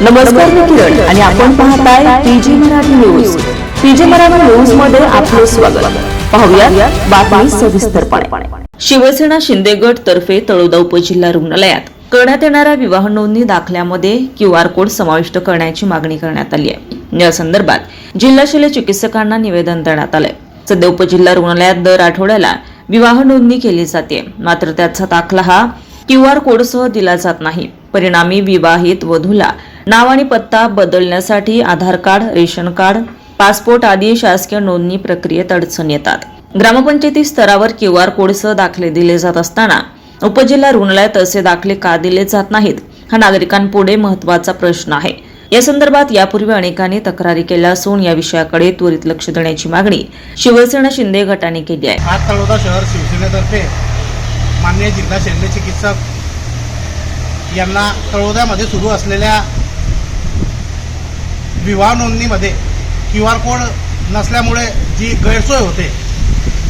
नमस्कार मी किरण आणि आपण पाहताय PG Marathi news. PG Marathi न्यूजमध्ये आपले स्वागत. पाहूया बातमी सविस्तरपणे. शिवसेना शिंदे गट तर्फे तळोदा उपजिल्हा रुग्णालयात करण्यात येणाऱ्या विवाह नोंदणी दाखल्यामध्ये क्यू आर कोड समाविष्ट करण्याची मागणी करण्यात आली आहे. या संदर्भात जिल्हा शल्य चिकित्सकांना निवेदन देण्यात आलंय. सध्या उपजिल्हा रुग्णालयात दर आठवड्याला विवाह नोंदणी केली जाते. मात्र त्याचा दाखला हा क्यू आर कोडसह दिला जात नाही. परिणामी विवाहित वधूला नाव आणि पत्ता बदलण्यासाठी Aadhaar card ration card passport आदी शासकीय नोंदणी प्रक्रियेत अडचण येतात. ग्रामपंचायती स्तरावर क्यू आर कोडसह दाखले दिले जात असताना उपजिल्हा रुग्णालयात असे दाखले का दिले जात नाहीत हा नागरिकांपुढे महत्त्वाचा प्रश्न आहे. या संदर्भात यापूर्वी अनेकांनी तक्रारी केल्या असून या विषयाकडे त्वरित लक्ष देण्याची मागणी शिवसेना शिंदे गटाने केली आहे. आज तळोदा शहर शिवसेनेतर्फे माननीय जिल्हा शल्य चिकित्सक यांना तळोद्यामध्ये सुरू असलेल्या विवाह नोंदणीमध्ये क्यू आर कोड नसल्यामुळे जी गैरसोय होते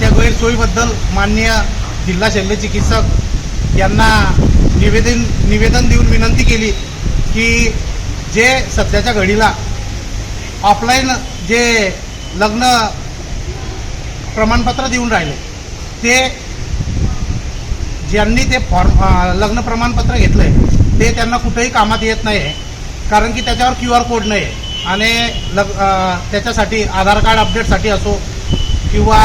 त्या गैरसोयीबद्दल माननीय जिल्हा शल्य चिकित्सक यांना निवेदन निवेदन देऊन विनंती केली की जे सध्याच्या घडीला ऑफलाईन जे लग्न प्रमाणपत्र देऊन राहिले ते ज्यांनी ते फॉर्म लग्न प्रमाणपत्र घेतलं आहे ते त्यांना कुठेही कामात येत नाही आहे कारण की त्याच्यावर क्यू आर कोड नाही आहे आणि लग त्याच्यासाठी आधार कार्ड अपडेटसाठी असो किंवा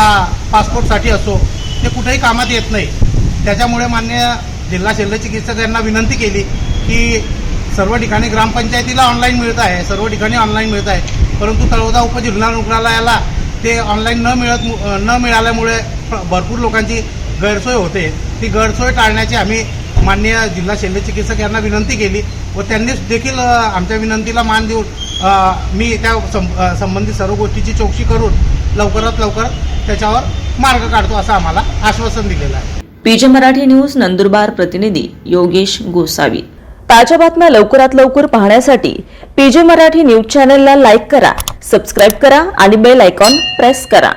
पासपोर्टसाठी असो ते कुठेही कामात येत नाही. त्याच्यामुळे मान्य जिल्हा शल्य चिकित्सक यांना विनंती केली की सर्व ठिकाणी ग्रामपंचायतीला ऑनलाईन मिळत आहे सर्व ठिकाणी ऑनलाईन मिळत आहे. परंतु तळोदा उपजिल्हा रुग्णालयाला ते ऑनलाईन न मिळत न मिळाल्यामुळे भरपूर लोकांची गैरसोय होते. ती गैरसोय टाळण्याची आम्ही माननीय जिल्हा शल्य चिकित्सक यांना विनंती केली व त्यांनी देखील आमच्या विनंतीला मान देऊन मी त्या सं- संबंधित सर्व गोष्टीची चौकशी करून लवकरात लवकर त्याच्यावर मार्ग काढतो असं आम्हाला आश्वासन दिलेलं आहे. पीजे मराठी न्यूज नंदुरबार प्रतिनिधी योगेश गोसावी. ताज्या बातम्या लवकरात लवकर पाहण्यासाठी पीजे मराठी न्यूज चॅनलला लाईक करा सबस्क्राईब करा आणि बेल आयकॉन प्रेस करा.